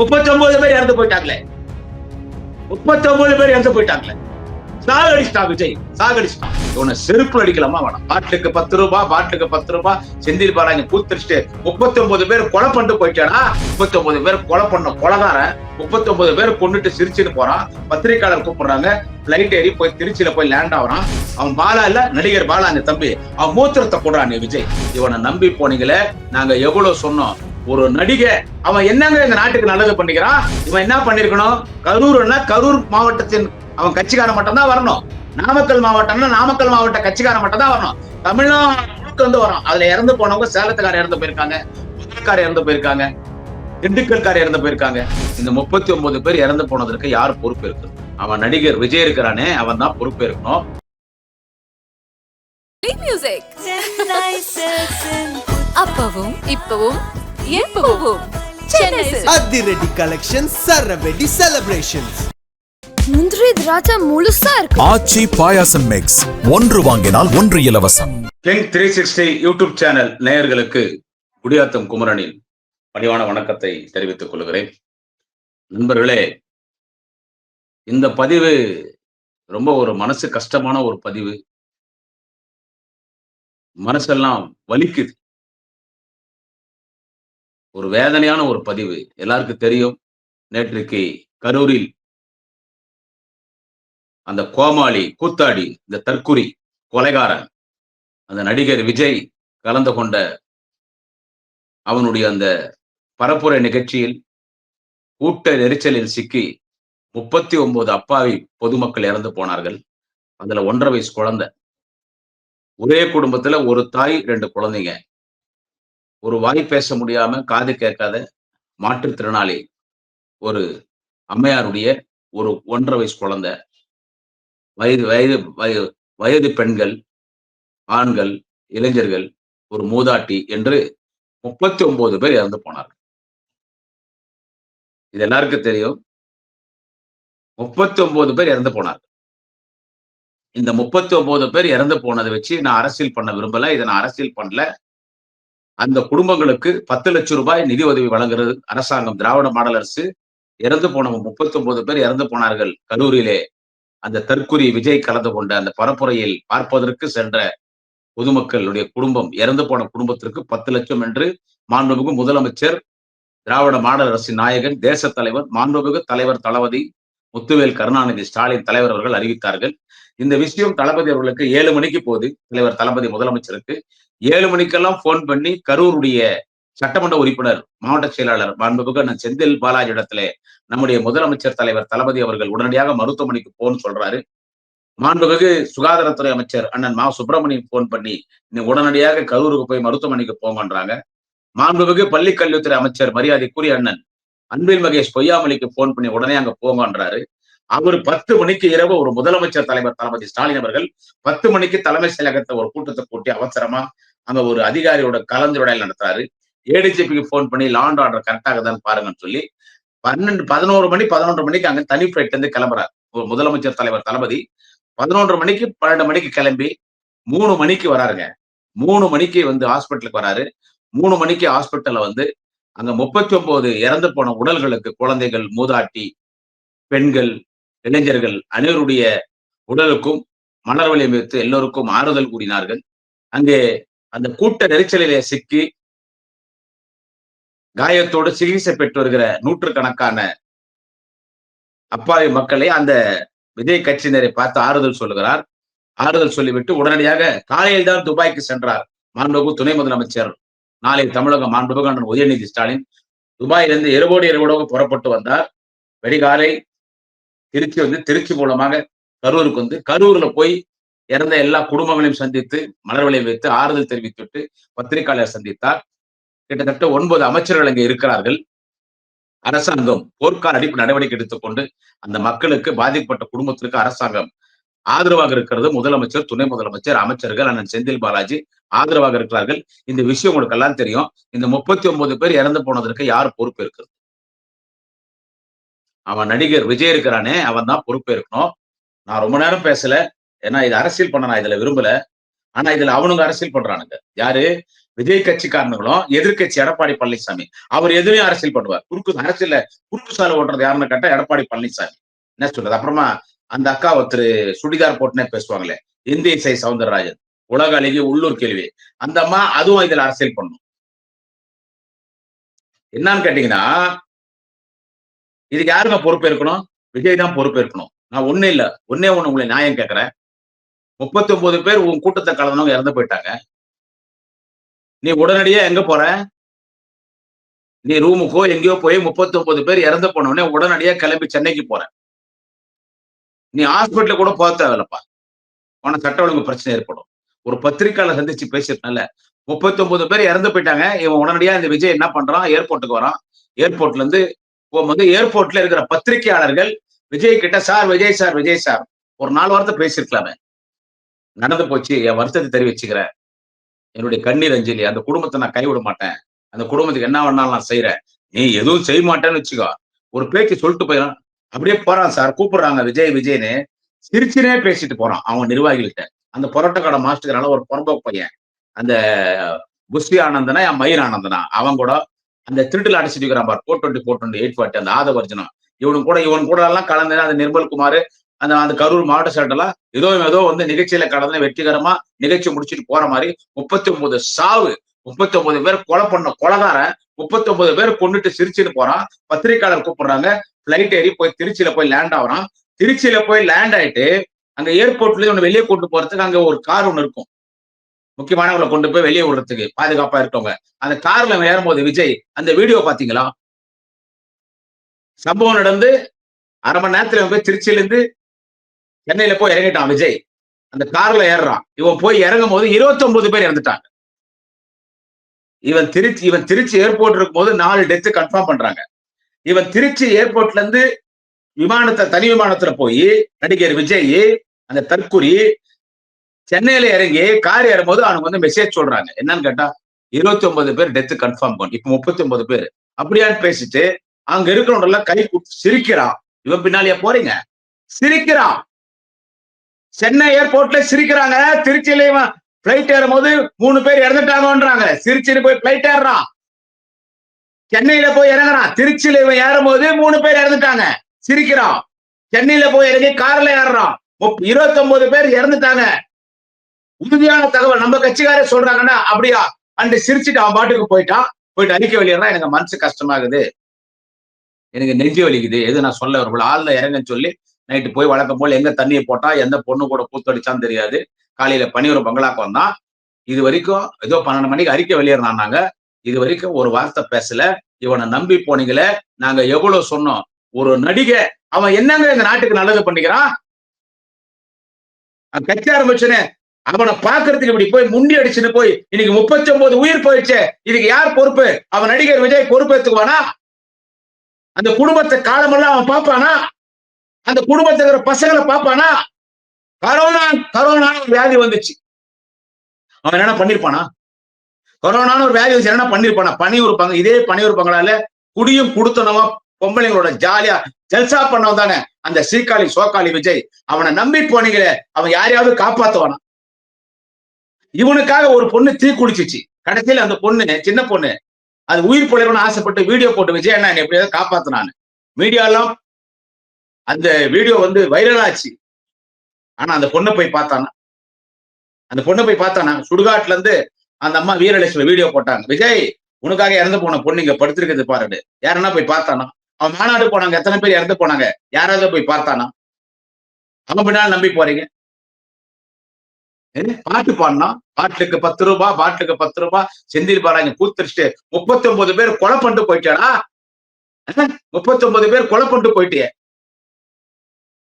முப்பத்தி ஒன்பது பேர் இறந்து போயிட்டாங்களே. முப்பத்தி ஒன்பது பேர் இறந்து போயிட்டாங்களே. சாகடிச்சிட்டான் விஜய். சாகடிச்சிட்டான் இவனை செருப்பு அடிக்கலாமா வேணாம். பாட்டுக்கு பத்து ரூபா பாட்டுக்கு பத்து ரூபா செந்தில் பாலாஜி கூத்தடிச்சுட்டு முப்பத்தி ஒன்பது பேர் கொலை பண்ணிட்டு போயிட்டானா? முப்பத்தி ஒன்பது பேர் கொலை பண்ண கொலகாரன். முப்பத்தி ஒன்பது பேர் கொண்டுட்டு சிரிச்சுட்டு போறான். பத்திரிக்கையாளர் கூப்பிடுறாங்க. பிளைட் ஏறி போய் திருச்சியில போய் லேண்ட் ஆகுறான். அவன் பாலா இல்ல நடிகர் பாலா அந்த தம்பி. அவன் மூத்திரத்தை போடுறான் விஜய். இவனை நம்பி போனீங்களே நாங்க எவ்வளவு சொன்னோம். ஒரு நடிகை அவன் என்னங்க இந்த நாட்டுக்கு நல்லது பண்ணிக்கிறான்? இவன் என்ன பண்ணிருக்கணும்? கரூர்னா கரூர் மாவட்டத்தின் அவன் கட்சிக்காரன் மட்டும் தான் வரணும். நாமக்கல் மாவட்டம்னா நாமக்கல் மாவட்ட கட்சிக்காரன் மட்டும் தான் வரணும். தமிழ்நாடு முழுக்க வந்து வரும் அதுல இறந்து போனவங்க சேலத்துக்கார இறந்து போயிருக்காங்க புதுக்கார இறந்து போயிருக்காங்க திண்டுக்கல்கார இறந்து போயிருக்காங்க. இந்த முப்பத்தி ஒன்பது பேர் இறந்து போனதற்கு யார் பொறுப்பு இருக்கு? அவன் நடிகர் விஜய் இருக்கிறானே அவன் தான் பொறுப்பு இருக்கணும். அப்பவும் இப்பவும் எப்பவும். அதிரடி கலெக்ஷன் சரவெடி செலிப்ரேஷன்ஸ் முந்திரி திராட்சை முழுசா இருக்கு. ஆச்சி பாயாசம் மிக்ஸ் ஒன்று வாங்கினால் ஒன்று இலவசம். King three sixty YouTube channel நேயர்களுக்கு குடியாத்தம் குமரனின் பணிவான வணக்கத்தை தெரிவித்துக் கொள்கிறேன். நண்பர்களே இந்த பதிவு ரொம்ப ஒரு மனசு கஷ்டமான ஒரு பதிவு. மனசெல்லாம் வலிக்குது. ஒரு வேதனையான ஒரு பதிவு. எல்லாருக்கும் தெரியும். நேற்றுக்கு கரூரில் அந்த கோமாளி கூத்தாடி இந்த தற்குறி கொலைகாரன் அந்த நடிகர் விஜய் கலந்து கொண்ட அவனுடைய அந்த பரப்புரை நிகழ்ச்சியில் கூட்ட நெரிச்சலில் சிக்கி முப்பத்தி ஒன்பது அப்பாவி பொதுமக்கள் இறந்து போனார்கள். அதுல ஒன்றரை வயசு குழந்தை. ஒரே குடும்பத்துல ஒரு தாய் ரெண்டு குழந்தைங்க. ஒரு வாய் பேச முடியாம காது கேட்காத மாற்றுத்திறனாளி ஒரு அம்மையாருடைய ஒரு ஒன்றரை வயசு குழந்தை வயது வயது வயது வயது பெண்கள் ஆண்கள் இளைஞர்கள் ஒரு மூதாட்டி என்று முப்பத்தி ஒன்பது பேர் இறந்து போனார்கள். இது எல்லாருக்கும் தெரியும். முப்பத்தி ஒன்பது பேர் இறந்து போனார்கள். இந்த முப்பத்தி ஒன்பது பேர் இறந்து போனதை வச்சு நான் அரசியல் பண்ண விரும்பல. இதை நான் அரசியல் பண்ணல. அந்த குடும்பங்களுக்கு பத்து லட்சம் ரூபாய் நிதி உதவி வழங்குறது அரசாங்கம் திராவிட மாடல் அரசு. இறந்து போனவங்க முப்பத்தி ஒன்பது பேர் இறந்து போனார்கள் கல்லூரியிலே. அந்த தற்குறி விஜய் கலந்து கொண்ட அந்த பரப்புரையில் பார்ப்பதற்கு சென்ற பொதுமக்களுடைய குடும்பம் இறந்து போன குடும்பத்திற்கு பத்து லட்சம் என்று மாண்புமிகு முதலமைச்சர் திராவிட மாடல் அரசின் நாயகன் தேச தலைவர் மாண்புமிகு தலைவர் தளபதி முத்துவேல் கருணாநிதி ஸ்டாலின் தலைவர் அவர்கள் அறிவித்தார்கள். இந்த விஷயம் தளபதி அவர்களுக்கு ஏழு மணிக்கு போது தலைவர் தளபதி முதலமைச்சருக்கு. ஏழு மணிக்கெல்லாம் போன் பண்ணி கரூருடைய சட்டமன்ற உறுப்பினர் மாவட்ட செயலாளர் மாண்புமிகு செந்தில் பாலாஜி இடத்துல நம்முடைய முதலமைச்சர் தலைவர் தளபதி அவர்கள் உடனடியாக மருத்துவமனைக்கு போன்னு சொல்றாரு. மாண்புமிகு சுகாதாரத்துறை அமைச்சர் அண்ணன் மா சுப்பிரமணியம் போன் பண்ணி நீ உடனடியாக கரூருக்கு போய் மருத்துவமனைக்கு போங்கன்றாங்க. மாண்புமிகு பள்ளி கல்வித்துறை அமைச்சர் மரியாதைக்குரிய அண்ணன் அன்பில் மகேஷ் பொய்யாமலிக்கு போன் பண்ணி உடனே அங்க போங்கன்றாரு. அவர் பத்து மணிக்கு இரவு ஒரு முதலமைச்சர் தலைவர் தளபதி ஸ்டாலின் அவர்கள் பத்து மணிக்கு தலைமை செயலகத்தை ஒரு கூட்டத்தை கூட்டி அவசரமா அங்க ஒரு அதிகாரியோட கலந்துரையாடல் நடத்துறாரு. ஏடிஜிபிக்கு போன் பண்ணி லாண்ட் ஆர்டர் கரெக்டாக தான் பாருங்கன்னு சொல்லி பன்னெண்டு பதினோரு மணி பதினொன்று மணிக்கு அங்க தனி ஃபிளைட்ல இருந்து கிளம்புறாரு. ஒரு முதலமைச்சர் தலைவர் தளபதி. பதினொன்று மணிக்கு பன்னெண்டு மணிக்கு கிளம்பி மூணு மணிக்கு வராருங்க. மூணு மணிக்கு வந்து ஹாஸ்பிட்டலுக்கு வராரு. மூணு மணிக்கு ஹாஸ்பிட்டல்ல வந்து அங்க முப்பத்தி ஒன்பது இறந்து போன உடல்களுக்கு குழந்தைகள் மூதாட்டி பெண்கள் இளைஞர்கள் அனைவருடைய உடலுக்கும் மலர் வளையம் வைத்து எல்லோருக்கும் ஆறுதல் கூறினார்கள். அங்கே அந்த கூட்ட நெரிச்சலிலே சிக்கி காயத்தோடு சிகிச்சை பெற்று வருகிற நூற்றுக்கணக்கான அப்பாவி மக்களை அந்த விஜய் கட்சியினரை பார்த்து ஆறுதல் சொல்லுகிறார். ஆறுதல் சொல்லிவிட்டு உடனடியாக காலையில் தான் துபாய்க்கு சென்றார் மாண்புகு துணை முதலமைச்சர். நாளை தமிழக மாண்புகு அண்ணன் உதயநிதி ஸ்டாலின் துபாயிலிருந்து இரவோடு இரவோடு புறப்பட்டு வந்தார். வெடிகாலை திருச்சி வந்து திருச்சி மூலமாக கரூருக்கு வந்து கரூர்ல போய் இறந்த எல்லா குடும்பங்களையும் சந்தித்து மலர் வளையம் வைத்து ஆறுதல் தெரிவித்துட்டு பத்திரிகையாளர் சந்தித்தார். கிட்டத்தட்ட ஒன்பது அமைச்சர்கள் அங்கே இருக்கிறார்கள். அரசாங்கம் போர்க்கால அடிப்பு நடவடிக்கை எடுத்துக்கொண்டு அந்த மக்களுக்கு பாதிக்கப்பட்ட குடும்பத்திற்கு அரசாங்கம் ஆதரவாக இருக்கிறது. முதலமைச்சர் துணை முதலமைச்சர் அமைச்சர்கள் அண்ணன் செந்தில் பாலாஜி ஆதரவாக இருக்கிறார்கள். இந்த விஷயம் உங்களுக்கு எல்லாம் தெரியும். இந்த முப்பத்தி ஒன்பது பேர் இறந்து போனதற்கு யார் பொறுப்பு இருக்கிறது? அவன் நடிகர் விஜய் இருக்கிறானே அவன் தான் பொறுப்பு இருக்கணும். நான் ரொம்ப நேரம் பேசல. ஏன்னா இது அரசியல் பண்ண நான் இதுல விரும்பல. ஆனா இதுல அவனுங்க அரசியல் பண்றானுங்க. யாரு? விஜய் கட்சிக்காரனுங்களும் எதிர்க்கட்சி எடப்பாடி பழனிசாமி. அவர் எதுவுமே அரசியல் பண்ணுவார். குறுக்கு அரசியல குறுக்கு சாலை ஓட்டுறது யாருன்னு கேட்டா எடப்பாடி பழனிசாமி. என்ன சொல்றது? அப்புறமா அந்த அக்கா ஒருத்தர் சுடிதார் போட்டுனே பேசுவாங்களே. இந்திய இசை சவுந்தரராஜன். உலக அழகி உள்ளூர் கேள்வி. அந்த அம்மா அதுவும் இதுல அரசியல் பண்ணும். என்னன்னு கேட்டீங்கன்னா இதுக்கு யாருங்க பொறுப்பு இருக்கணும்? விஜய் தான் பொறுப்பு இருக்கணும். நான் ஒண்ணு இல்ல. ஒன்னே ஒண்ணு உங்களை நியாயம் கேட்கிறேன் முப்பத்தி ஒன்பது பேர் உன் கூட்டத்தை கலந்தவங்க இறந்து போயிட்டாங்க. நீ உடனடியா எங்க போற? நீ ரூமுக்கோ எங்கேயோ போய் முப்பத்தி ஒன்பது பேர் இறந்து போனவொடனே உடனடியா கிளம்பி சென்னைக்கு போற. நீ ஹாஸ்பிட்டல கூட போக தேவையில்லப்பா. உனக்கு சட்ட ஒழுங்கு பிரச்சனை ஏற்படும். ஒரு பத்திரிக்கையாளர் சந்திச்சு பேசிட்டனால முப்பத்தி ஒன்பது பேர் இறந்து போயிட்டாங்க. இவன் உடனடியா இந்த விஜய் என்ன பண்றான்? ஏர்போர்ட்டுக்கு வரான். ஏர்போர்ட்ல இருந்து போகும்போது ஏர்போர்ட்ல இருக்கிற பத்திரிகையாளர்கள் விஜய் கிட்ட sir Vijay sir Vijay sir. ஒரு நாலு வாரத்தை பேசியிருக்கலாமே. நடந்து போச்சு என் வருத்தத்தை தெரிவிச்சுக்கிறேன். என்னுடைய கண்ணீர் அஞ்சலி அந்த குடும்பத்தை நான் கைவிட மாட்டேன். அந்த குடும்பத்துக்கு என்ன வேணாலும் நான் செய்யறேன் நீ எதுவும் செய்ய மாட்டேன்னு வச்சுக்கோ. ஒரு பேச்சு சொல்லிட்டு போயிடும் அப்படியே போறான் சார் கூப்பிடுறாங்க விஜய் விஜய்னு. சிரிச்சுனே பேசிட்டு போறான் அவன் நிர்வாகிகள்கிட்ட. அந்த புரோட்டா மாஸ்டர்னால ஒரு புறம்போக்கு பையன். அந்த புஷ்டி ஆனந்தனா என் மயிர் ஆனந்தனா அவன் கூட அந்த திருட்டுல அடிச்சுட்டு இருக்கிறான் பார். Four twenty four twenty eight forty அந்த ஆதவர்ஜனம் இவனு கூட இவன் கூட எல்லாம் கலந்து அந்த நிர்மல் குமார் அந்த அந்த கரூர் மாவட்ட சட்டெல்லாம் ஏதோ ஏதோ வந்து நிகழ்ச்சியில கடந்து வெற்றிகரமா நிகழ்ச்சி முடிச்சுட்டு போற மாதிரி முப்பத்தி ஒன்பது சாவு முப்பத்தி ஒன்பது பேர் கொலை பண்ண கொலகாரன் முப்பத்தி ஒன்பது பேர் கொண்டுட்டு சிரிச்சுட்டு போறான். பத்திரிகையாளர் கூப்பிடுறாங்க. பிளைட் ஏறி போய் திருச்சியில போய் லேண்ட் ஆகுறான். திருச்சியில போய் லேண்ட் ஆயிட்டு அங்க ஏர்போர்ட்ல ஒன்று வெளியே கொண்டு போறதுக்கு அங்க ஒரு கார் ஒன்று இருக்கும். முக்கியமானவங்களை கொண்டு போய் வெளியே விடுறதுக்கு பாதுகாப்பா இருக்கவங்க அந்த கார்ல ஏறும்போது விஜய் அந்த வீடியோ பாத்தீங்களா? சம்பவம் நடந்து அரை மணி நேரத்துல போய் திருச்சியிலேருந்து சென்னையில போய் இறங்கிட்டான் விஜய். அந்த கார்ல ஏறுறான். இவன் போய் இறங்கும் போது இருபத்தி ஒன்பது பேர் இறந்துட்டாங்க. இவன் திருச்சி இவன் திருச்சி ஏர்போர்ட் இருக்கும் போது நாலு டெத்து கன்ஃபார்ம் பண்றாங்க. இவன் திருச்சி ஏர்போர்ட்ல இருந்து விமானத்தை தனி விமானத்துல போய் நடிகர் விஜய் அந்த தற்குறி சென்னையில இறங்கி கார் ஏறும்போது அவனுக்கு வந்து மெசேஜ் சொல்றாங்க. என்னன்னு கேட்டா இருபத்தி ஒன்பது பேர் டெத்து கன்ஃபார்ம் பண்ணு. இப்ப முப்பத்தி ஒன்பது பேர். அப்படியான்னு பேசிட்டு அங்க இருக்கிறவங்க கை கொடுத்து சிரிக்கிறான். இவன் பின்னாலேயே போறீங்க. சிரிக்கிறான். சென்னை ஏர்போர்ட்ல சிரிக்கிறாங்க. திருச்சியில இவன் பிளைட் ஏறும் போது மூணு பேர் இறந்துட்டாங்கன்றாங்க. திருச்சியில போய் பிளைட் ஏறுறான். சென்னையில போய் இறங்குறான். திருச்சியில இவன் ஏறும் போது மூணு பேர் இறந்துட்டாங்க. சிரிக்கிறான். சென்னையில போய் இறங்கி கார்ல ஏறுறான். இருபத்தி ஒன்பது பேர் இறந்துட்டாங்க. உறுதியான தகவல். நம்ம கட்சிக்காரே சொல்றாங்கன்னா அப்படியா? அன்று சிரிச்சுட்டு அவன் பாட்டுக்கு போயிட்டான். போயிட்டு அறிக்கை வெளியிடறான் எனக்கு மனசு கஷ்டமாகுது. எனக்கு நெஞ்சு வலிக்குது. எது நான் சொல்ல ஒரு ஆள்ல இறங்கன்னு சொல்லி நைட்டு போய் வழக்கம் போல் எங்க தண்ணியை போட்டா எந்த பொண்ணு கூட கூத்தடிச்சான்னு தெரியாது. காலையில பனியூர் பங்களாக்கு வந்தான் இது வரைக்கும் ஏதோ பன்னெண்டு மணிக்கு அறிக்கை வெளியிடறாங்க இது வரைக்கும் ஒரு வார்த்தை பேசல. இவனை நம்பி போனீங்களே நாங்க எவ்வளவு சொன்னோம். ஒரு நடிகை அவன் என்னங்க இந்த நாட்டுக்கு நல்லது பண்ணிக்கிறான்? கட்சி ஆரம்பிச்சுன்னு அவனை பாக்குறதுக்கு இப்படி போய் முண்டி அடிச்சுன்னு போய் இன்னைக்கு முப்பத்தி ஒன்பது உயிர் போயிடுச்சு இதுக்கு யார் பொறுப்பு? அவன் நடிகர் விஜய் பொறுப்பு பொறுப்பேற்றுக்குவானா அந்த குடும்பத்தை காலமெல்லாம் அவன் பார்ப்பானா? அந்த குடும்பத்துல இருக்கிற பசங்களை பார்ப்பானா? கரோனா கரோனான்னு ஒரு வியாதி வந்துச்சு. அவன் என்ன பண்ணிருப்பானா? கொரோனான்னு ஒரு வியாதி வச்சு என்ன பண்ணிருப்பானா? பனியூர் இருப்பாங்க இதே பனியூர் பங்களால குடியும் குடுத்தனமா பொம்பளைங்களோட ஜாலியா ஜல்சா பண்ணவன் தானே. அந்த சீக்காளி சோக்காளி விஜய். அவனை நம்பி போனீங்களே அவன் யாரையாவது காப்பாத்துவானா? இவனுக்காக ஒரு பொண்ணு தீ குடிச்சிச்சு கடைசியில அந்த பொண்ணு சின்ன பொண்ணு அது உயிர் பிழைக்கணும்னு ஆசைப்பட்டு வீடியோ போட்டு விஜய் என்ன எப்படியாவது காப்பாத்தினான்னு. எல்லாம் அந்த வீடியோ வந்து வைரல் ஆச்சு. ஆனா அந்த பொண்ணை போய் பார்த்தானா? அந்த பொண்ணை போய் பார்த்தானா? சுடுகாட்டுல இருந்து அந்த அம்மா வீரலட்சுமி வீடியோ போட்டாங்க. விஜய் உனக்காக இறந்து போன பொண்ணு இங்க படுத்திருக்கிறது பாருடு யாருன்னா போய் பார்த்தானா? அவன் மாநாடு போனாங்க. எத்தனை பேர் இறந்து போனாங்க? யாராவது போய் பார்த்தானா? அவன் பின்னால் நம்பி போறீங்க. என்ன? பாட்டு பாடினா? பாட்டுக்கு பத்து ரூபா பாட்டுக்கு பத்து ரூபா. செந்தில் பாலாஜி கூத்தரிச்சுட்டு முப்பத்தி ஒன்பது பேர் கொலை பண்ணிட்டு போயிட்டானா முப்பத்தி ஒன்பது பேர் கொலை பண்ணிட்டு போயிட்டே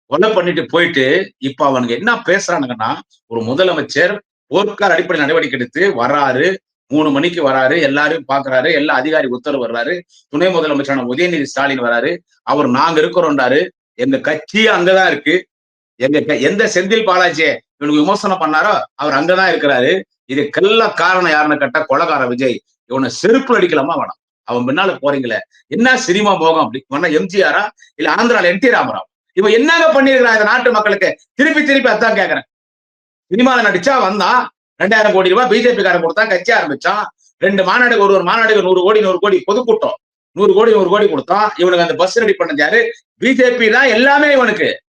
கொலை பண்ணிட்டு போயிட்டு இப்ப அவனுங்க என்ன பேசுறானுங்கன்னா ஒரு முதலமைச்சர் போர்க்கார் அடிப்படை நடவடிக்கை எடுத்து வராரு. மூணு மணிக்கு வராரு. எல்லாரும் பாக்குறாரு. எல்லா அதிகாரி உத்தரவு வர்றாரு. துணை முதலமைச்சரான உதயநிதி ஸ்டாலின் வராரு. அவர் நாங்க இருக்கிறோம்டாரு எங்க கட்சி அங்கதான் இருக்கு. எங்க எந்த செந்தில் பாலாஜியை இவனுக்கு விமர்சனம் பண்ணாரோ அவர் அங்கதான் இருக்கிறாரு. இதுக்கெல்லாம் காரணம் யாருன்னு கேட்டா கொலகார விஜய். இவனை செருப்பு அடிக்கலாமா வேணாம். அவன் பின்னால போறீங்களே. என்ன சினிமா போகும் அப்படி? வேணா எம்ஜிஆரா? இல்ல ஆந்திரால என் டி ராமராவ்? இவன் என்னங்க பண்ணிருக்கிறான் இந்த நாட்டு மக்களுக்கு? திருப்பி திருப்பி அதான் கேக்குறேன். சினிமால நடிச்சா வந்தான் ரெண்டாயிரம் கோடி ரூபாய் பிஜேபி காரன் கொடுத்தான் கட்சி ஆரம்பிச்சான். ரெண்டு மாநாடுக்கு ஒரு ஒரு மாநாடுக்கு நூறு கோடி நூறு கோடி பொதுக்கூட்டம். நூறு கோடி நூறு கோடி கொடுத்தான் இவனுக்கு அந்த பஸ் ரெடி பண்ணது யாரு பிஜேபி தான் எல்லாமே இவனுக்கு.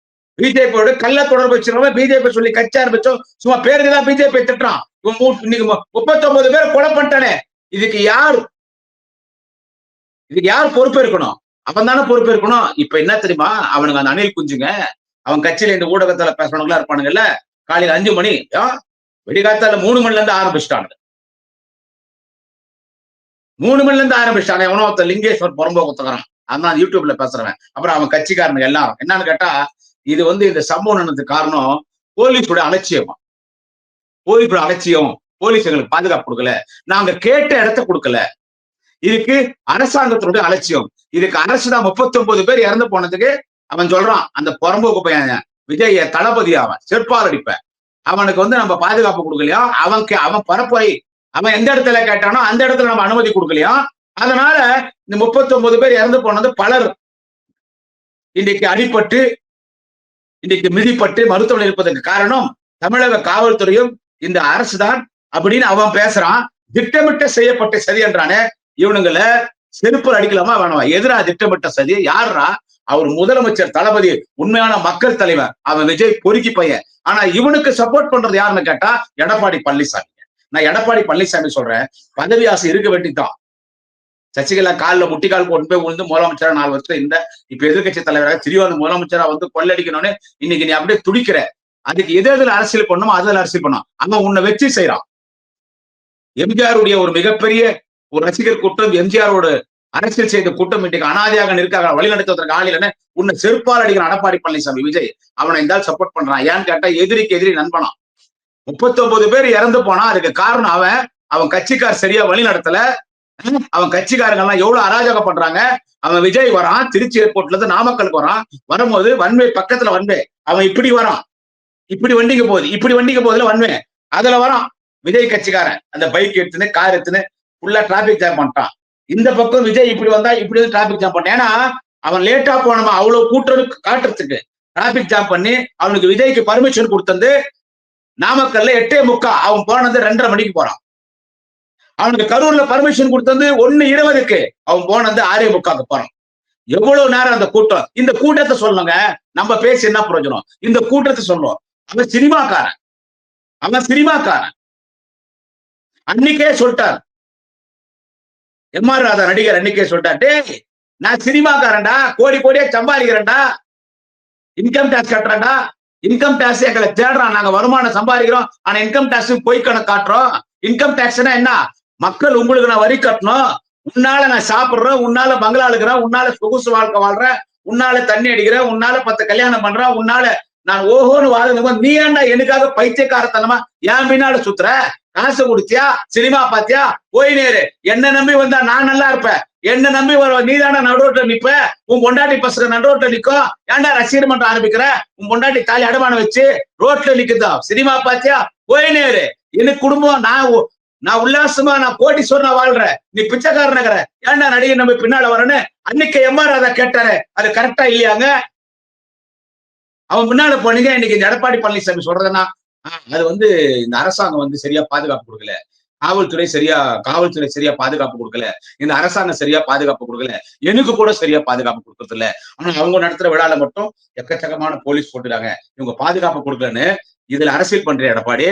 பிஜேபியோட கள்ள தொடர்பு வச்சிருக்கவன் பிஜேபி சொல்லி கட்சி ஆரம்பிச்சோம். சும்மா பேருக்கு தான் பிஜேபி திட்டுறான். இவன் மூ- இன்னைக்கு முப்பத்தொன்பது பேர் கொலை பண்ணிட்டானே. இதுக்கு யார் இதுக்கு யார் பொறுப்பு இருக்கணும்? அவன் தானே பொறுப்பு இருக்கணும். இப்ப என்ன தெரியுமா? அவனுக்கு அந்த அணில் குஞ்சுங்க அவன் கட்சியில இந்த ஊடகத்துல பேசுறவங்களா இருப்பானுங்கல்ல காலையில அஞ்சு மணி வெடிகாத்தால மூணு மணில இருந்து ஆரம்பிச்சிட்டானுங்க. மூணு மணில இருந்து ஆரம்பிச்சிட்டாங்க. எவனோ ஒருத்த லிங்கேஸ்வர் புறம்போக்குத்துக்கிறான் அதான் யூடியூப்ல பேசுறவன். அப்புறம் அவன் கட்சிக்காரனுங்க எல்லாரும். என்னன்னு கேட்டா இது வந்து இந்த சம்பவம் நடந்ததுக்கு காரணம் போலீஸோட அலட்சியம். போலீஸோட அலட்சியம். போலீஸ் எங்களுக்கு பாதுகாப்பு கொடுக்கல. நாங்க கேட்ட இடத்த கொடுக்கல. இதுக்கு அரசாங்கத்தினுடைய அலட்சியம். இதுக்கு அரசு தான் முப்பத்தி ஒன்பது பேர் இறந்து போனதுக்கு அவன் சொல்றான் அந்த புறம்போக்கு பையன் விஜய் தளபதி அவன் செருப்பால் அடிப்ப அவனுக்கு வந்து நம்ம பாதுகாப்பு கொடுக்கலையா? அவன் கே- அவன் பரப்புரை அவன் எந்த இடத்துல கேட்டானோ அந்த இடத்துல நம்ம அனுமதி கொடுக்கலையா? அதனால இந்த முப்பத்தி ஒன்பது பேர் இறந்து போனது பலர் இன்னைக்கு அடிபட்டு இன்னைக்கு மிதிப்பட்டு மருத்துவமனை இருப்பதற்கு காரணம் தமிழக காவல்துறையும் இந்த அரசு தான் அப்படின்னு அவன் பேசுறான். திட்டமிட்ட செய்யப்பட்ட சதி என்றானே இவனுங்களை செருப்பு அடிக்கலாமா வேணாமா? எதிரா திட்டமிட்ட சதி. யாருன்னா அவர் முதலமைச்சர் தளபதி உண்மையான மக்கள் தலைவர். அவன் விஜய் பொறுக்கி பையன். ஆனா இவனுக்கு சப்போர்ட் பண்றது யாருன்னு கேட்டா எடப்பாடி பழனிசாமி. நான் எடப்பாடி பழனிசாமி சொல்றேன். பதவி ஆசை இருக்க வேண்டிதான் சசிகலா காலில் முட்டிக்கால் கொண்டு போய் விழுந்து முதலமைச்சராக நாலு வருஷம் இந்த இப்ப எதிர்க்கட்சி தலைவராக திரிவாத முதலமைச்சரா வந்து கொள்ளடிக்கணும்னு இன்னைக்கு நீ அப்படியே துடிக்கிற. அதுக்கு எது எதுல அரசியல் பண்ணணுமோ அதுல அரசியல் பண்ணும் அவன் உன்னை வெற்றி செய்யறான் எம்ஜிஆருடைய ஒரு மிகப்பெரிய ஒரு ரசிகர் கூட்டம் எம்ஜிஆரோட அரசியல் செய்த கூட்டம் இன்றைக்கு அனாதையாக நிற்காக வழிநடத்துவதற்கு ஆள் இல்லைன்னு உன்னை செருப்பால் அடிக்கிற அடப்பாடி பழனிசாமி விஜய். அவனை இருந்தால் சப்போர்ட் பண்றான். ஏன்னு கேட்டா எதிரிக்கு எதிரி நண்பனா. முப்பத்தி ஒன்பது பேர் இறந்து போனா அதுக்கு காரணம் அவன் அவன் கட்சிக்கார் சரியா வழி நடத்தல. அவன் கட்சிக்காரங்க எல்லாம் எவ்வளவு அராஜகம் பண்றாங்க. அவன் விஜய் வரான் திருச்சி ஏர்போர்ட்ல இருந்து நாமக்கலுக்கு வரான். வரும்போது வன்வே பக்கத்துல வன்வே. அவன் இப்படி வரான். இப்படி வண்டிக்கு போகுது இப்படி வண்டிக்கு போகுதுல வன்வே. அதுல வரான். விஜய் கட்சிக்காரன். அந்த பைக் எடுத்துன்னு கார் எடுத்துன்னு ஃபுல்லா டிராபிக் ஜாம் பண்ணிட்டான். இந்த பக்கம் விஜய் இப்படி வந்தா இப்படி வந்து டிராபிக் ஜாம் பண்ணான் ஏன்னா அவன் லேட்டா போனமா அவ்வளவு கூட்டம் காட்டுறதுக்கு. டிராபிக் ஜாம் பண்ணி அவனுக்கு விஜய்க்கு பர்மிஷன் கொடுத்தது நாமக்கல்ல எட்டே முக்கா அவன் போனது ரெண்டரை மணிக்கு போறான். அவனுக்கு கரூர்ல பர்மிஷன் கொடுத்தது ஒன்னு இருபதுக்கு அவன் போனது ஆறே முக்காக்கு போறான். எவ்வளவு நேரம் அந்த கூட்டம்? இந்த கூட்டத்தை சொல்லுங்க. நம்ம பேசி என்ன பிரயோஜனம் இந்த கூட்டத்தை சொல்லுவோம். அவன் சினிமாக்காரன். அவன் சினிமாக்காரன். அன்னைக்கே சொல்லிட்டார். எம் ஆர் ராதா நடிகர் அன்னைக்கே சொல்லிட்டார் டேய் நான் சினிமாக்காரன்டா கோடி கோடியா சம்பாதிக்கிறேன்டா. இன்கம் டேக்ஸ் கட்டுறேன்டா. இன்கம் டேக்ஸ் எங்களை தேடுறான் நாங்க வருமானம் சம்பாதிக்கிறோம். ஆனா இன்கம் டேக்ஸ் பொய் கணக்கு காட்டுறோம். இன்கம் டேக்ஸ்னா என்ன? மக்கள் உங்களுக்கு நான் வரி கட்டணும். உன்னால நான் சாப்பிடுறேன். உன்னால பங்களா இருக்கிறேன் உன்னால சொகுசு வாழ்க்கை வாழ்றேன். உன்னால தண்ணி அடிக்கிறேன். உன்னால பத்து கல்யாணம் பண்றேன். உன்னால நான் ஓஹோன்னு வாழ்ந்து நீ ஏன்டா எனக்காக பைத்தியக்காரத்தனமா என் பின்னாடி சுத்துற? காசு குடிச்சியா சினிமா பாத்தியா? போய் நேரு. என்ன நம்பி வந்தா நான் நல்லா இருப்பேன். என்ன நம்பி வர நீ தானே நடுரோட்ல நிப்ப. உன் பொண்டாட்டி பசங்க நடுரோட்ல நிக்கும். ஏன்டா ரசிகர் மன்றம் ஆரம்பிக்கிற? உன் பொண்டாட்டி தாலி அடமானம் வச்சு ரோட்ல நிக்குதா? சினிமா பாத்தியா? போய் நேரு. எனக்கு குடும்பம் நான் நான் உல்லாசமா நான் கோடீஸ்வரனா வாழ்றேன். நீ பிச்சைக்காரன் நகர. ஏன்டா நடிகை நம்ம பின்னால வரேன்னு? அன்னைக்கு எம்ஆர் அதை கேட்டாரு. அது கரெக்டா இல்லையாங்க? அவன் முன்னால போனீங்க இன்னைக்கு இந்த எடப்பாடி பழனிசாமி சொல்றதுன்னா அது வந்து இந்த அரசாங்கம் வந்து சரியா பாதுகாப்பு கொடுக்கல. காவல்துறை சரியா காவல்துறை சரியா பாதுகாப்பு கொடுக்கல. இந்த அரசாங்கம் சரியா பாதுகாப்பு கொடுக்கல. எனக்கு கூட சரியா பாதுகாப்பு கொடுக்கறது இல்ல. ஆனா அவங்க நடத்துற விழால மட்டும் எக்கச்சக்கமான போலீஸ் போட்டுறாங்க இவங்க பாதுகாப்பு கொடுக்கலன்னு இதுல அரசியல் பண்ற எடப்பாடி?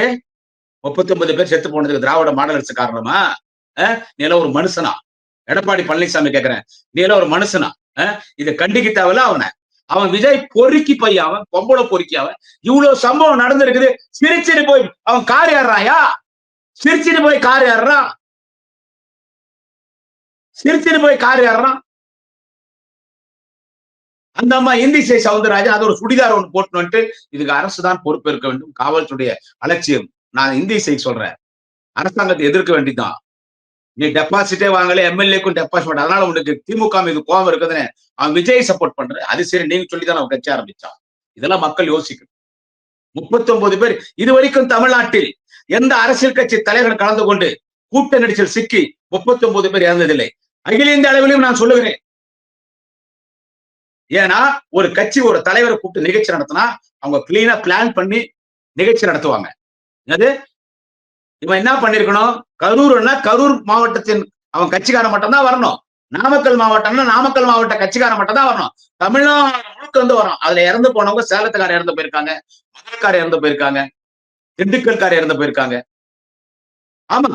முப்பத்தி ஒன்பது பேர் செத்து போனதுக்கு திராவிட மாடல் அரசு காரணமா? அஹ், ஒரு மனுஷனா? எடப்பாடி பழனிசாமி கேக்குறேன். நீல ஒரு மனுஷனா? இதை கண்டிக்க தேவையில்ல அவனை. அவன் விஜய் பொறுக்கி போய் அவன் பொம்பளை பொறுக்கி அவன். இவ்வளவு சம்பவம் நடந்திருக்குது. சிரிச்சிட்டு போய் அவன் கார் ஏறாயா சிரிச்சிட்டு போய் கார் ஏறான் சிரிச்சிட்டு போய் கார் ஏறான் அந்த அம்மா இந்திசை சவுந்தரராஜன் அது ஒரு சுடிதார் ஒன்று போட்டு வந்துட்டு இதுக்கு அரசு தான் பொறுப்பேற்க வேண்டும். காவல்துறைய அலட்சியம். நான் இந்தி இந்திசை சொல்றேன். அரசாங்கத்தை எதிர்க்க வேண்டியதுதான். நீ டெபாசிட்டே வாங்கல எம்எல்ஏக்கும் டெபாசிட் அதனால உனக்கு திமுக மீது கோபம் இருக்குதுன்னு அவன் விஜய் சப்போர்ட் பண்ற அது சரி நீங்க சொல்லிதான் அவன் கட்சி ஆரம்பிச்சான். இதெல்லாம் மக்கள் யோசிக்கணும். முப்பத்தி ஒன்பது பேர் இது வரைக்கும் தமிழ்நாட்டில் எந்த அரசியல் கட்சி தலைவர் கலந்து கொண்டு கூட்ட நெரிசல் சிக்கி முப்பத்தி ஒன்பது பேர் இறந்ததில்லை. அகில இந்திய அளவிலும் நான் சொல்லுகிறேன். ஏன்னா ஒரு கட்சி ஒரு தலைவரை கூப்பிட்டு நிகழ்ச்சி நடத்தினா அவங்க கிளீனா பிளான் பண்ணி நிகழ்ச்சி நடத்துவாங்க. அது இவன் என்ன பண்ணிருக்கணும்? கரூர்னா கரூர் மாவட்டத்தின் அவன் கட்சிக்காரன் மட்டும்தான் வரணும். நாமக்கல் மாவட்டம்னா நாமக்கல் மாவட்ட கட்சிக்காரன் மட்டும் தான் வரணும். தமிழ்நாடு முழுக்க வந்து வரும் அதுல இறந்து போனவங்க சேலத்துக்கார இறந்து போயிருக்காங்க மதுரைக்கார இறந்து போயிருக்காங்க திண்டுக்கல்கார இறந்து போயிருக்காங்க. ஆமா.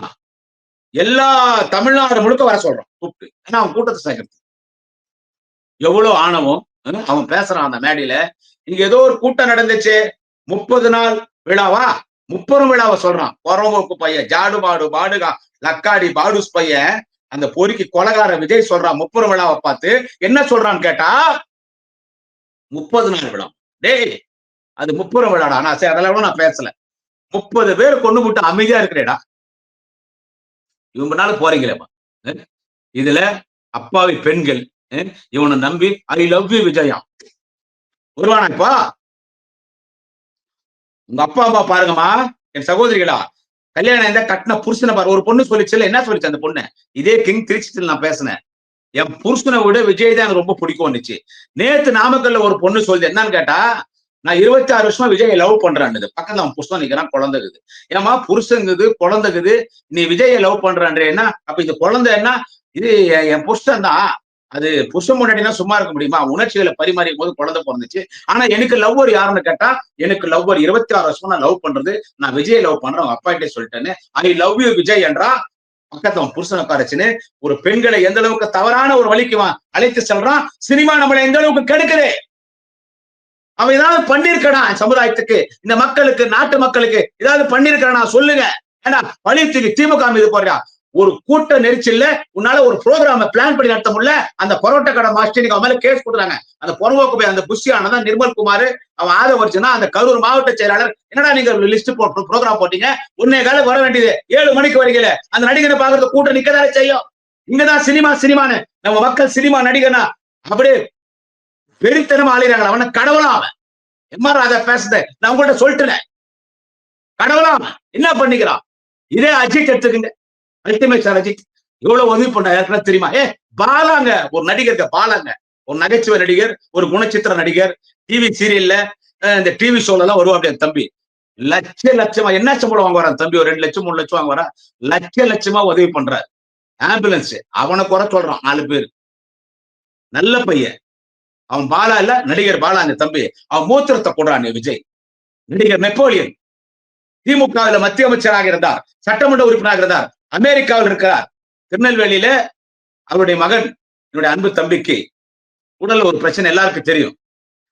எல்லா தமிழ்நாடு முழுக்க வர சொல்றோம் கூப்பிட்டு. ஏன்னா அவன் கூட்டத்தை சேர்க்கறது. எவ்வளவு ஆணவம் அவன் பேசுறான் அந்த மேடையில. இங்க ஏதோ ஒரு கூட்டம் நடந்துச்சு. முப்பது நாள் விழாவா? முப்பெரும் விழாவை சொல்றான். பொறம்போக்கு பையன் ஜாடு மாடு பாடுகா லக்காடி பாடுஸ் பையன். அந்த பொறிக்கு கொலகார விஜய் சொல்றான் முப்பெரும் விழாவை பார்த்து. என்ன சொல்றான்னு கேட்டா முப்பது நாள் விழா. டேய் அது முப்பெரும் விழாடா? நான் சரி அதெல்லாம் நான் பேசல. முப்பது பேர் கொண்டு போட்டு அமைதியா இருக்கிறேடா. இவங்க நாள் போறீங்களேப்பா இதுல அப்பாவி பெண்கள். இவனை நம்பி ஐ லவ் யூ விஜயா. வருவானா உங்க அப்பா அம்மா பாருங்கம்மா. என் சகோதரிகளா கல்யாணம் இருந்தா கட்டின புருஷனை பாரு. ஒரு பொண்ணு சொல்லிச்சுல என்ன சொல்லிச்சு அந்த பொண்ணு? இதே கிங் திருச்சியில் நான் பேசினேன். என் புருஷனை விட விஜய் தான் எனக்கு ரொம்ப பிடிக்கும் வந்துச்சு. நேத்து நாமக்கல்ல ஒரு பொண்ணு சொல்லுது என்னன்னு கேட்டா நான் இருபத்தி ஆறு வருஷமா விஜயை லவ் பண்றான்னு பக்கத்துல அவன் புருஷன் நிக்கிறான் குழந்தைக்குது. ஏமா புருஷங்குது குழந்தைக்குது. நீ விஜயை லவ் பண்றான்றேன்னா அப்ப இந்த குழந்தை என்ன இது என் என் புருஷன் தான். அது புருஷன் முன்னாடினா சும்மா இருக்க முடியுமா? உணர்ச்சிகளை பரிமாறியும் போது குழந்தை பிறந்துச்சு. ஆனா எனக்கு லவ்வர் யாருன்னு கேட்டா எனக்கு லவ்வர் இருபத்தி ஆறு வருஷமா நான் லவ் பண்றது. நான் விஜய் லவ் பண்றேன் அவங்க அப்பாட்டே சொல்லிட்டேன்னு. ஐ லவ் யூ விஜய் என்றா பக்கத்து புருஷனை உட்காரச்சுன்னு ஒரு பெண்களை எந்த அளவுக்கு தவறான ஒரு வழிக்கு அழைத்து செல்றான் சினிமா நம்மளை எந்த அளவுக்கு கெடுக்குது? அவன் ஏதாவது பண்ணிருக்கடா சமுதாயத்துக்கு? இந்த மக்களுக்கு நாட்டு மக்களுக்கு ஏதாவது பண்ணிருக்கா சொல்லுங்க. ஏன்னா பழி திமுக மீது போடுறா? ஒரு கூட்ட நெரிச்சல்ல உன்னால ஒரு ப்ரோக்ராம பிளான் பண்ணி நடத்த முடியல. அந்த பரோட்டா கடை மாஸ்டர் அவன் மேல கேஸ் கொடுக்குறாங்க அந்த பொறவோக்கு போய் அந்த புஷியானதான் நிர்மல் குமார். அவன் ஆதரவரிச்சுன்னா அந்த கரூர் மாவட்ட செயலாளர் என்னடா நீங்க லிஸ்ட் போட்டு ப்ரோக்ராம் போட்டீங்க? உன்னை காலம் வர வேண்டியது ஏழு மணிக்கு வரீங்களே அந்த நடிகனை பாக்குறது கூட்டம் நிக்கதானே செய்யும்? இங்கதான் சினிமா சினிமான்னு. நம்ம மக்கள் சினிமா நடிகனா அப்படியே வெறித்தனமா ஆளுகிறாங்க அவன கடவுளா அவன். எம்ஆர் ராஜா பேசுத நான் உங்கள்கிட்ட சொல்லிட்டேன். கடவுளா அவன். என்ன பண்ணிக்கிறான்? இதே அஜித் எடுத்துக்கிங்க. அல்டிமேட் சாலஜி எவ்வளவு உதவி பண்ண ஏற்கனவே தெரியுமா? ஏ பாலாங்க. ஒரு நடிகருக்கு பாலாங்க. ஒரு நகைச்சுவை நடிகர் ஒரு குணச்சித்திர நடிகர் டிவி சீரியல்ல இந்த டிவி ஷோல எல்லாம் வருவா அப்படியே தம்பி. லட்ச லட்சமா என்ன சம்பளம் வாங்க வரான் தம்பி? ஒரு ரெண்டு லட்சம் மூணு லட்சம் வாங்க வரா லட்ச லட்சமா உதவி பண்றாரு. ஆம்புலன்ஸ் அவனை குறை சொல்றான் நாலு பேர். நல்ல பையன். அவன் பாலா இல்ல நடிகர் பாலா அந்த தம்பி. அவன் மூத்திரத்தை போடுறான் விஜய். நடிகர் நெப்போலியன். திமுகவில் மத்திய அமைச்சராக இருந்தார். சட்டமன்ற உறுப்பினராக இருந்தார். அமெரிக்காவில் இருக்கிறார். திருநெல்வேலியில அவருடைய மகன் என்னுடைய அன்பு தம்பிக்கு உடல் ஒரு பிரச்சனை எல்லாருக்கும் தெரியும்.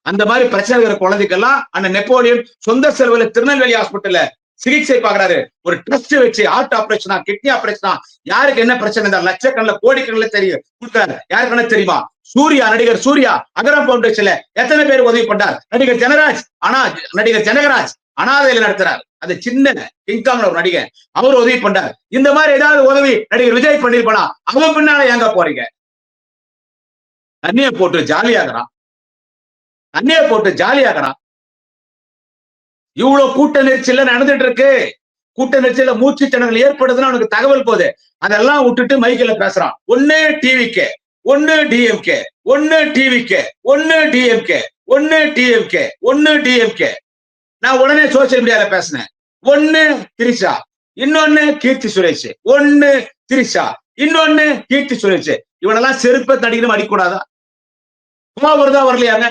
அந்த மாதிரி பிரச்சனை இருக்கிற குழந்தைக்கெல்லாம் அந்த நெப்போலியன் சொந்த செலவுல திருநெல்வேலி ஹாஸ்பிட்டல்ல சிகிச்சை பாக்குறாரு ஒரு ட்ரஸ்ட் வச்சு ஹார்ட் ஆபரேஷனா கிட்னி ஆபரேஷனா யாருக்கு என்ன பிரச்சனை இருந்தா லட்சக்கணக்கில் கோடிக்கணக்கில் தெரியும். கொடுக்குறாரு. யாருக்கு என்ன தெரியுமா? சூர்யா நடிகர் சூர்யா அகரம் பவுண்டேஷன்ல எத்தனை பேர் உதவி பண்ணார்? நடிகர் ஜனராஜ் ஆனா நடிகர் ஜனகராஜ் அனாதையில நடத்துறாரு. அந்த சின்ன கிங்காங்ல ஒரு நடிகர் அவர் உதவி பண்றாரு. இந்த மாதிரி ஏதாவது உதவி நடிகர் விஜய் பண்ணிருப்பானா? அவன் பின்னால ஏங்க போறீங்க? தண்ணியை போட்டு ஜாலியாகிறான் தண்ணியை போட்டு ஜாலியாகிறான் இவ்வளவு கூட்ட நெரிச்சல்ல நடந்துட்டு இருக்கு. கூட்ட நெரிச்சல மூச்சு திணறல் ஏற்படுதுன்னு அவனுக்கு தகவல் போகுது. அதெல்லாம் விட்டுட்டு மைக்கில் பேசுறான். ஒண்ணு டிவிக்கு ஒன்னு டிஎம்கே ஒன்னு டிவிக்கு ஒன்னு டிஎம்கே ஒன்னு டிஎம்கே ஒன்னு டிஎம்கே நான் உடனே சோசியல் மீடியால பேசினேன். ஒன்னு திரிஷா இன்னொன்னு கீர்த்தி சுரேஷ் ஒன்னு திரிஷா இன்னொன்னு கீர்த்தி சுரேஷ். இவனெல்லாம் செருப்ப தடிக்கணும் அடிக்கூடாதா சும்மா ஒருதா வரலையாங்க?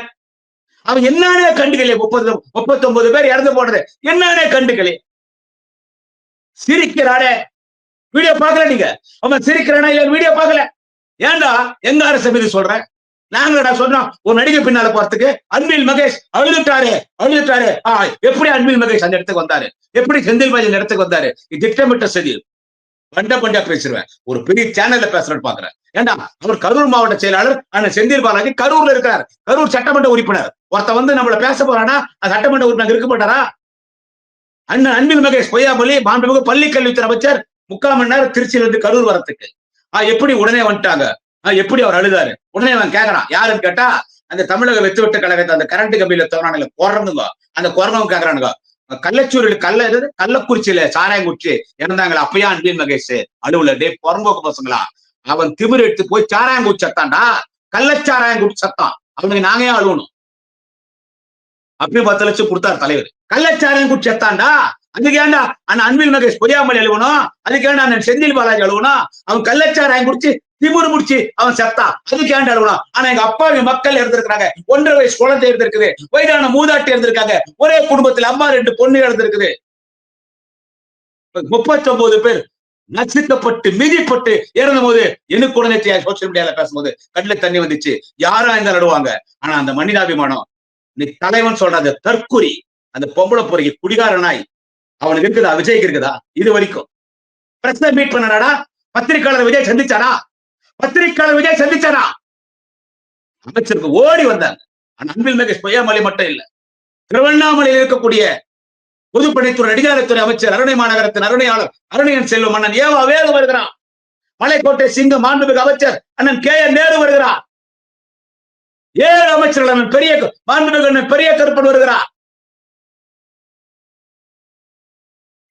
அவன் என்னன்னே கண்டுக்கலையே முப்பது முப்பத்தி ஒன்பது பேர் இறந்து போனது. என்னன்னே கண்டுக்கலையே. சிரிக்கிறானே. வீடியோ பார்க்கல நீங்க? அவன் சிரிக்கிறானா இல்ல வீடியோ பார்க்கல? ஏன்டா எங்க அரசு மீது சொல்றேன் நாங்கடா சொன்னோம் ஒரு நடிகை பின்னால போறதுக்கு அன்பில் மகேஷ் அழுதுட்டாரு அழுதுட்டாரு. ஆ எப்படி அன்பில் மகேஷ் அந்த இடத்துக்கு வந்தாரு? எப்படி செந்தில் பாஜி அந்த இடத்துக்கு வந்தாரு? இது திட்டமிட்ட சதி பண்ட பண்டா பேசிடுவேன் ஒரு பெரிய சேனல்ல பேசுறேன்னு பாக்குறேன். ஏண்டா அவர் கரூர் மாவட்ட செயலாளர் அண்ணன் செந்தில் பாலாஜி கரூர்ல இருக்கிறார். கரூர் சட்டமன்ற உறுப்பினர். ஒருத்த வந்து நம்மள பேச போறானா அந்த சட்டமன்ற உறுப்பினர் இருக்க மாட்டாரா? அண்ணன் அன்பில் மகேஷ் பொய்யாமொழி மாண்புமிகு பள்ளி கல்வித்துறை அமைச்சர் முக்கால் மணி நேரம் திருச்சியில இருந்து கரூர் வரத்துக்கு ஆஹ் எப்படி உடனே வந்துட்டாங்க? எப்படி அவர் அழுதாரு? உடனே அவன் கேக்குறான். யாருன்னு கேட்டா அந்த தமிழக வெத்து வெட்டு கழகத்தை அந்த கரண்ட் கம்பியில தவறானுங்க குறனுங்க அந்த குறனவங்க கேக்குறானுங்க. கள்ளச்சூரில் கள்ள எது கள்ளக்குறிச்சியில சாராயங்குறிச்சி இறந்தாங்களா? அப்பயா அன்பின் மகேஷ். அலுவல டே புறம்போக்கு பசங்களா? அவன் திமிர் எடுத்து போய் சாராயங்குடி சத்தான்டா. கள்ளச்சாராயங்குடி சத்தான். அவனுக்கு நாங்க அழுவணும்? அப்பயும் பத்து லட்சம் கொடுத்தாரு தலைவர். கள்ளச்சாராயங்குடி சத்தான்டா அதுக்கு அதுக்கேண்டா அந்த அன்பில் மகேஷ் பொய்யாமல் எழுவணும்? அதுக்கு ஏண்டா அண்ணன் செந்தில் பாலாஜி எழுவணும்? அவன் கள்ளச்சாராயம் குடிச்சு திமுரு முடிச்சு அவன் செத்தா? அதுக்கு ஏன்டா எழுவணும்? ஆனா எங்க அப்பாவி மக்கள் இருந்திருக்கிறாங்க. ஒன்றரை வயசு குழந்தை இருந்திருக்குது. வயதான மூதாட்டி இருந்திருக்காங்க. ஒரே குடும்பத்துல அம்மா ரெண்டு பொண்ணு இருந்திருக்குது. முப்பத்தி ஒன்பது பேர் நசுக்கப்பட்டு மிதிப்பட்டு இறந்த போது எனக்கு உடனே சோசியல் மீடியால பேசும்போது கண்ணில் தண்ணி வந்துச்சு. யாரா இருந்தாலும் நடுவாங்க. ஆனா அந்த மனிதாபிமானம் நீ தலைவன் சொல்ற அந்த தற்குறி அந்த பொம்பளை பொறுக்கி குடிகாரனாய் அவனுக்கு இருக்குதா? விஜய்க்கு இருக்குதா? இது வரைக்கும். பிரச்சனை மீட் பண்ணடா பத்திரிக்கையாளர் விஜய் சந்திச்சாரா? பத்திரிக்கையாளர் விஜய் சந்திச்சாரா? அமைச்சருக்கு ஓடி வந்தாங்க ஆனா அன்பில் மகேஷ் பொய்யாமொழி மட்டும் இல்ல. திருவண்ணாமலையில் இருக்கக்கூடிய பொதுப்பணித்துறை நெடுஞ்சாலைத்துறை அமைச்சர் அருணை மாநகரத்தின் அருணையாளர் அருணையன் செல்வம் அண்ணன் ஏவா வேலு வருகிறான். மலைக்கோட்டை சிங்கம் மாண்புமிகு அமைச்சர் அண்ணன் கே என் நேரு வருகிறார். ஏழு அமைச்சர்கள் அண்ணன் பெரிய மாண்புமிகு பெரிய கருப்பன் வருகிறார்.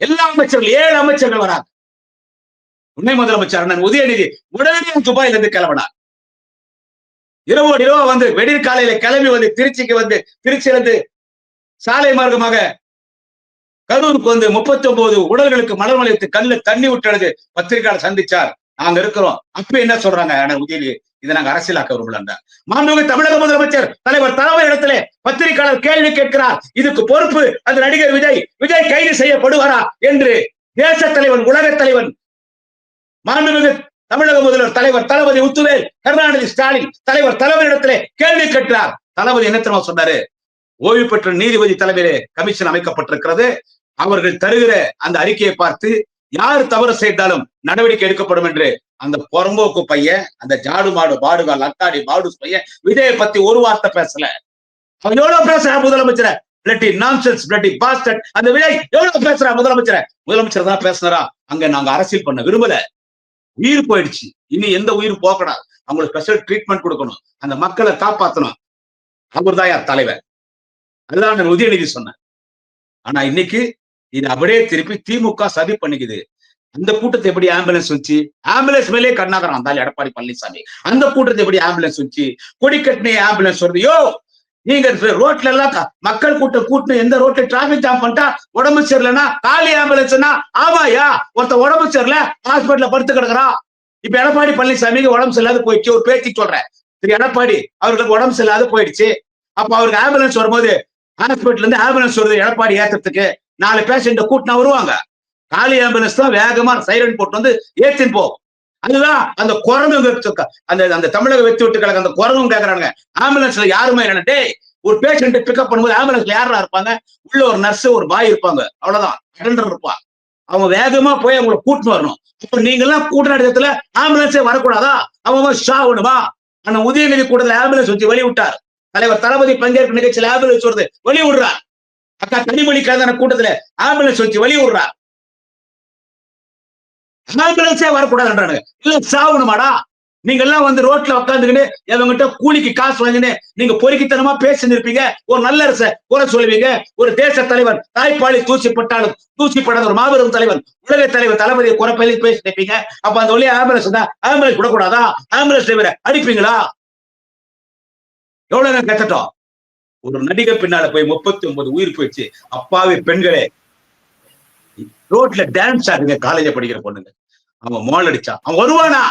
எல்லா அமைச்சர்கள் ஏழு அமைச்சர்கள் வராங்க. துணை முதலமைச்சர் அண்ணன் உதயநிதி உடனடியாக துபாயில இருந்து கிளம்பினார். இரவு இரவு வந்து வெடிர் காலையில கிளம்பி வந்து திருச்சிக்கு வந்து திருச்சியிலிருந்து சாலை மார்க்கமாக கரூருக்கு வந்து முப்பத்தி ஒன்பது உடல்களுக்கு மலர் வளையத்து கல்ல தண்ணி விட்டுறது பத்திரிகையாளர் சந்திச்சார். நாங்க இருக்கிறோம். அப்ப என்ன சொல்றாங்க அண்ணன் உதயநிதி? இதை நாங்க அரசியலாக்க விரும்பல மாண்புமிகு தமிழக முதலமைச்சர் தலைவர் தலைமை இடத்துல பத்திரிகையாளர் கேள்வி கேட்கிறார். இதுக்கு பொறுப்பு அந்த நடிகர் விஜய். விஜய் கைது செய்யப்படுவாரா என்று தேச தலைவன் உலக தலைவன் மாண்புமிகு தமிழக முதல்வர் தலைவர் தளபதி உத்துவேல் கருணாநிதி ஸ்டாலின் தலைவர் தலைவரிடத்திலே கேள்வி கேட்கிறார். தளபதி என்ன தெரியுமா சொன்னாரு? ஓய்வு பெற்ற நீதிபதி தலைமையிலே கமிஷன் அமைக்கப்பட்டிருக்கிறது. அவர்கள் தருகிற அந்த அறிக்கையை பார்த்து யார் தவறு செய்தாலும் நடவடிக்கை எடுக்கப்படும் என்று அந்த புறம்போக்கு பையன் அந்த ஜாடு மாடு பாடுகால் அத்தாடி பாடு பையன் விஜயை பத்தி ஒரு வார்த்தை பேசல. அவன் எவ்வளவு பேசுறான் முதலமைச்சர? பிளட்டி நான்சென்ஸ் பிளட்டி பாஸ்டட் அந்த விஜய் எவ்வளவு பேசுறா முதலமைச்சர? முதலமைச்சர் தான் பேசுனாரா? அங்க நாங்க அரசியல் பண்ண விரும்பல. உயிர் போயிடுச்சு. இனி எந்த உயிர் போகக்கூடாது அவங்களுக்கு ஸ்பெஷல் ட்ரீட்மெண்ட் கொடுக்கணும். அந்த மக்களை காப்பாத்தணும். அவர் தான் யார் தலைவர்? அதுதான் நான் உதயநிதி சொன்னேன் ஆனா இன்னைக்கு இது அப்படியே திருப்பி திமுக சதி பண்ணிக்குது. அந்த கூட்டத்தை எப்படி ஆம்புலன்ஸ் வச்சு ஆம்புலன்ஸ் மேலே கண்ணாகரம் அந்த எடப்பாடி பழனிசாமி. அந்த கூட்டத்தை எப்படி ஆம்புலன்ஸ் வச்சு கொடி ஆம்புலன்ஸ் வருது. யோ நீங்க ரோட்ல எல்லாம் மக்கள் கூட்டம் கூட்டணும் எந்த ரோட்ல டிராபிக் ஜாம் பண்ணிட்டா உடம்பு சரியில்லைன்னா காலி ஆம்புலன்ஸ்னா ஆமாயா ஒருத்த உடம்பு சரியில்ல ஹாஸ்பிட்டல்ல படுத்து கிடக்குறான் இப்ப எடப்பாடி பழனிசாமிக்கு உடம்பு சரியில்லாத போயிடுச்சு ஒரு பேச்சு சொல்றேன். திரு எடப்பாடி அவர்களுக்கு உடம்பு சரியில்லாத போயிடுச்சு. அப்ப அவருக்கு ஆம்புலன்ஸ் வரும்போது ஹாஸ்பிட்டல் இருந்து ஆம்புலன்ஸ் வருது எடப்பாடி ஏத்துறதுக்கு. நாலு பேஷண்ட கூட்டினா வருவாங்க. காலி ஆம்புலன்ஸ் தான் வேகமா சைரன் போட்டு வந்து ஏத்தின் போகும் அதுதான் அந்த குரங்கு அந்த அந்த தமிழக வெத்தி விட்டு கிடக்கு அந்த குரங்கும் கேக்குறாங்க ஆம்புலன்ஸ்ல யாருமே என்ன ஒரு பேஷண்ட் பிக்கப் பண்ணும்போது ஆம்புலன்ஸ்ல யாரா இருப்பாங்க? உள்ள ஒரு நர்ஸ் ஒரு பாய் இருப்பாங்க. அவ்வளவுதான். அட்டெண்டர் இருப்பான் அவங்க வேகமா போய் அவங்களை கூட்டின்னு வரணும். இப்ப நீங்க எல்லாம் கூட்டின இடத்துல ஆம்புலன்ஸே வரக்கூடாதா? அவன் ஷாகணுமா ஆனா உதயநிதி கூட்டத்தில் ஆம்புலன்ஸ் வச்சு வெளிய விட்டார். தலைவர் தளபதி பங்கேற்பு நிகழ்ச்சியில் ஆம்புலன்ஸ் வருது. வெளிய விடுறார். அக்கா கனிமொழி கலந்தான கூட்டத்துல ஆம்புலன்ஸ் வச்சு வழி விடுறா ஆம்புலன்ஸே வரக்கூடாதுன்றானுங்க இல்ல சாவணுமாடா? நீங்க எல்லாம் வந்து ரோட்ல உட்காந்துக்கிட்டு இவங்கிட்ட கூலிக்கு காசு வாங்கினு நீங்க பொறுக்கித்தனமா பேசின்னு ஒரு நல்ல அரச குறை சொல்லுவீங்க. ஒரு தேச தலைவர் தாய்ப்பாளி தூசிப்பட்டாலும் தூசிப்படாத ஒரு மாபெரும் தலைவர் உலக தலைவர் தளபதியை குறை பேசி பேசி நிற்பீங்க அப்ப அந்த வழியா ஆம்புலன்ஸ் தான் ஆம்புலன்ஸ் விடக்கூடாதா? ஆம்புலன்ஸ் டிரைவரை அடிப்பீங்களா? எவ்வளவு நேரம் கத்தட்டும்? ஒரு நடிகை பின்னால போய் முப்பத்தி ஒன்பது உயிர் போயிடுச்சு. அப்பாவி பெண்களே. ரோட்ல டான்ஸ் ஆடுங்க காலேஜ படிக்கிற பொண்ணுங்க. அவன் மோல் அடிச்சா. அவன் வருவானா?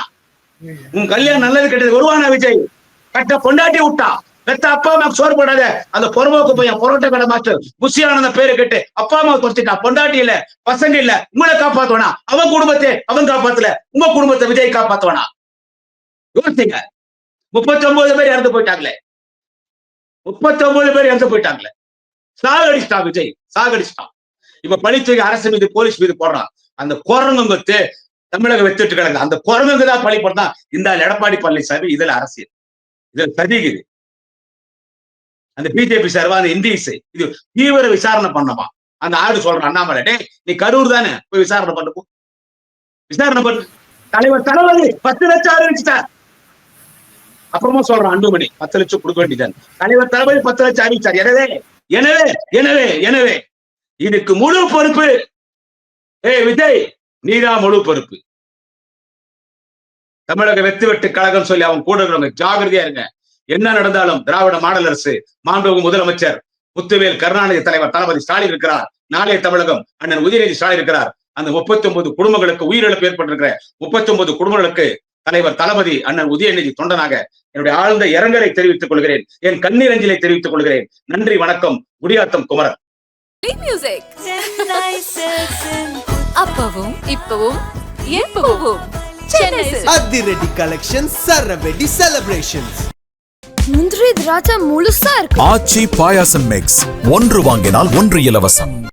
உன் கல்யாணம் நல்லது கெட்டது வருவானா விஜய்? கட்ட பொண்டாட்டி விட்டா. பெத்த அப்பா அம்மா சோறு போடாத. அந்த பொறம்போக்கு பையன் பொரோட்டா கடை மாஸ்டர் புஷியானந்த பேரு கேட்டு அப்பா அம்மா குறைச்சிட்டான் பொண்டாட்டி இல்ல பசங்க இல்ல உங்களை காப்பாத்துவானா? அவன் குடும்பத்தை அவன் காப்பாத்தல. உங்க குடும்பத்தை விஜய் காப்பாத்துவானா? யோசிங்க. முப்பத்தி ஒன்பது பேர் இறந்து போயிட்டாங்களே. முப்பத்தொன்பது பேர் இறந்து போயிட்டாங்களே? சாகடிச்சிட்டான் விஜய் சாகடிச்சிட்டான் இப்ப பழித்துறை அரசு மீது போலீஸ் மீது போடுறான் அந்த குரங்குங்கத்து தமிழக வெத்துட்டு கிடங்க அந்த குரங்குக்கு தான் பழி போடுறான் இந்த எடப்பாடி பழனிசாமி இதுல அரசியல். இதுல சதிக்குது. அந்த பிஜேபி சார்பா அந்த இந்தி இசை. இது தீவிர விசாரணை பண்ணமா? அந்த ஆடு சொல்றான் அண்ணாமலை டே நீ கரூர் தானே? போய் விசாரணை பண்ணு விசாரணை பண்ணு. தலைவர் தலைவர் பத்து லட்சம் ஆரம்பிச்சுட்டார் அப்புறமா சொல்றான் அன்புமணி பத்து லட்சம் கொடுக்க வேண்டியதான் தலைவர் தளபதி பத்து லட்சம் அறிவிச்சார். எனவே எனவே எனவே எனவே இதுக்கு முழு பொறுப்பு. ஏய் விஜய் நீதான் முழு பொறுப்பு. தமிழக வெத்து வெட்டு கழகம் சொல்லி அவன் கூட இருக்கிறவங்க ஜாகிரதையா இருங்க. என்ன நடந்தாலும் திராவிட மாடல் அரசு மாண்புமிகு முதலமைச்சர் முத்துவேல் கருணாநிதி தலைவர் தளபதி ஸ்டாலின் இருக்கிறார். நாளைய தமிழகம் அண்ணன் உதயநிதி ஸ்டாலின் இருக்கிறார். அந்த முப்பத்தி ஒன்பது குடும்பங்களுக்கு உயிரிழப்பு ஏற்பட்டிருக்கிற முப்பத்தி ஒன்பது குடும்பங்களுக்கு தலைவர் தளபதி அண்ணன் உதயநிதி தொண்டனாக என்னுடைய ஆழ்ந்த இரங்கலை தெரிவித்துக் கொள்கிறேன். என் கண்ணீரஞ்சலை தெரிவித்துக் கொள்கிறேன். நன்றி வணக்கம். குடியாத்தம் குமரன். மியூசிக் அப்பவும் இப்பவும் எப்பவும் அதிரடி கலெக்ஷன் சரவெடி செலிப்ரேஷன்ஸ் முந்திரி திராட்சை முழுசா இருக்கு. ஆச்சி பாயாசம் மிக்ஸ் ஒன்று வாங்கினால் ஒன்று இலவசம்.